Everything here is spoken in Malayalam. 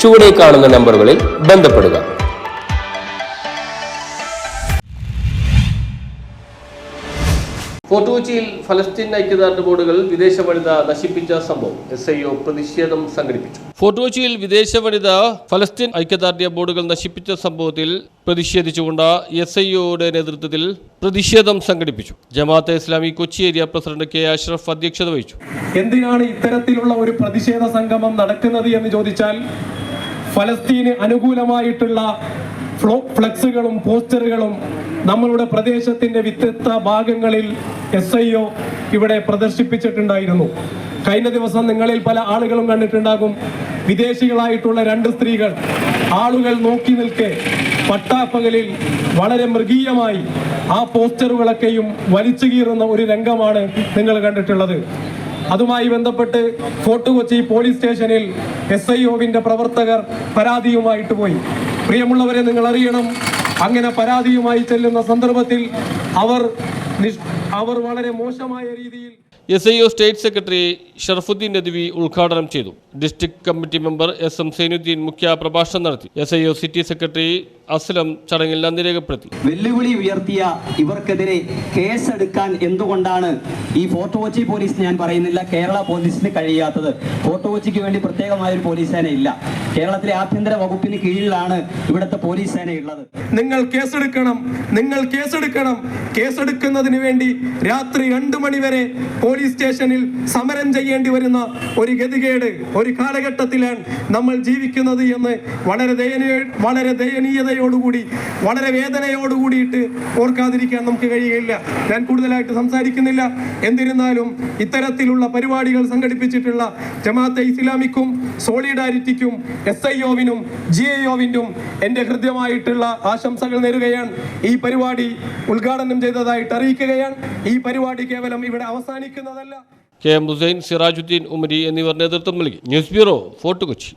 ചുവടെ കാണുന്ന നമ്പറുകളിൽ ബന്ധപ്പെടുക. ഫോർട്ട് കൊച്ചിയിൽ ഫലസ്തീൻ ഐക്യദാർഢ്യ ബോർഡുകൾ വിദേശ വനിത നശിപ്പിച്ച സംഭവം എസ് ഐ ഒ പ്രതിഷേധം സംഘടിപ്പിച്ചു. ഫോർട്ട് കൊച്ചിയിൽ വിദേശ വനിത ഫലസ്തീൻ ഐക്യദാർഢ്യ ബോർഡുകൾ നശിപ്പിച്ച സംഭവത്തിൽ പ്രതിഷേധിച്ചുകൊണ്ട് എസ് ഐ ഒയുടെ നേതൃത്വത്തിൽ പ്രതിഷേധം സംഘടിപ്പിച്ചു. Jamaat-e Islami Kochi area president K Ashraf അധ്യക്ഷത വഹിച്ചു. എന്തിനാണ് ഇത്തരത്തിലുള്ള ഒരു പ്രതിഷേധ സംഗമം നടക്കുന്നത് എന്ന് ചോദിച്ചാൽ ഫലസ്തീന് അനുകൂലമായിട്ടുള്ള ഫ്ലെക്സുകളും പോസ്റ്ററുകളും നമ്മളുടെ പ്രദേശത്തിന്റെ വ്യത്യസ്ത ഭാഗങ്ങളിൽ എസ് ഐ ഒ ഇവിടെ പ്രദർശിപ്പിച്ചിട്ടുണ്ടായിരുന്നു. കഴിഞ്ഞ ദിവസം നിങ്ങളിൽ പല ആളുകളും കണ്ടിട്ടുണ്ടാകും. വിദേശികളായിട്ടുള്ള രണ്ട് സ്ത്രീകൾ ആളുകൾ നോക്കി നിൽക്കെ പട്ടാപ്പകലിൽ വളരെ മൃഗീയമായി ആ പോസ്റ്ററുകളൊക്കെയും വലിച്ചു കീറുന്ന ഒരു രംഗമാണ് നിങ്ങൾ കണ്ടിട്ടുള്ളത്. അതുമായി ബന്ധപ്പെട്ട് ഫോർട്ട് കൊച്ചി പോലീസ് സ്റ്റേഷനിൽ എസ് ഐ ഒവിന്റെ പ്രവർത്തകർ പരാതിയുമായിട്ട് പോയി. പ്രിയമുള്ളവരെ നിങ്ങൾ അറിയണം അങ്ങനെ പരാതിയുമായി ചെല്ലുന്ന സന്ദർഭത്തിൽ അവർ അവർ വളരെ മോശമായ രീതിയിൽ S I O state secretary Sharafuddin Nadvi ഉദ്ഘാടനം ചെയ്തു. District committee member S M Zainuddin മുഖ്യ പ്രഭാഷണം നടത്തി. S I O city secretary Aslam ചടങ്ങിൽ നന്ദി രേഖപ്പെടുത്തി. വെല്ലുവിളി ഉയർത്തിയ ഇവർക്കെതിരെ കേസെടുക്കാൻ എന്തുകൊണ്ടാണ് ഈ ഫോർട്ട് കൊച്ചി പോലീസ് ഞാൻ പറയുന്നില്ല കേരള പോലീസിന് കഴിയാത്തത്? ഫോർട്ട് കൊച്ചിക്ക് വേണ്ടി പ്രത്യേകമായ ഒരു പോലീസ് സേന ഇല്ല. കേരളത്തിലെ ആഭ്യന്തര വകുപ്പിന് കീഴിലാണ് ഇവിടുത്തെ പോലീസ് സേനയുള്ളത്. നിങ്ങൾ കേസെടുക്കണം നിങ്ങൾ കേസെടുക്കണം. കേസെടുക്കുന്നതിന് വേണ്ടി രാത്രി രണ്ടു മണിവരെ പോലീസ് സ്റ്റേഷനിൽ സമരം ചെയ്യേണ്ടി വരുന്ന ഒരു ഗതികേട് ഒരു കാലഘട്ടത്തിലാണ് നമ്മൾ ജീവിക്കുന്നത് എന്ന് വളരെ ദയനീയ വളരെ ദയനീയതയോടുകൂടി വളരെ വേദനയോടുകൂടിയിട്ട് ഓർക്കാതിരിക്കാൻ നമുക്ക് കഴിയുകയില്ല. ഞാൻ കൂടുതലായിട്ട് സംസാരിക്കുന്നില്ല. എന്നിരുന്നാലും ഇത്തരത്തിലുള്ള പരിപാടികൾ സംഘടിപ്പിച്ചിട്ടുള്ള ജമാഅത്തെ ഇസ്ലാമിക്കും സോളിഡാരിറ്റിക്കും എസ് ഐ ഒവിനും ജി ഐ ഒവിനും എന്റെ ഹൃദ്യമായിട്ടുള്ള ആശംസകൾ നേരുകയാണ്. ഈ പരിപാടി ഉദ്ഘാടനം ചെയ്തതായിട്ട് അറിയിക്കുകയാണ്. ഈ പരിപാടി കേവലം ഇവിടെ അവസാനിക്കുന്നതല്ല. കെ എം ഹുസൈൻ സിറാജുദ്ദീൻ ഉമരി എന്നിവർ നേതൃത്വം നൽകി. News bureau fort Kochi.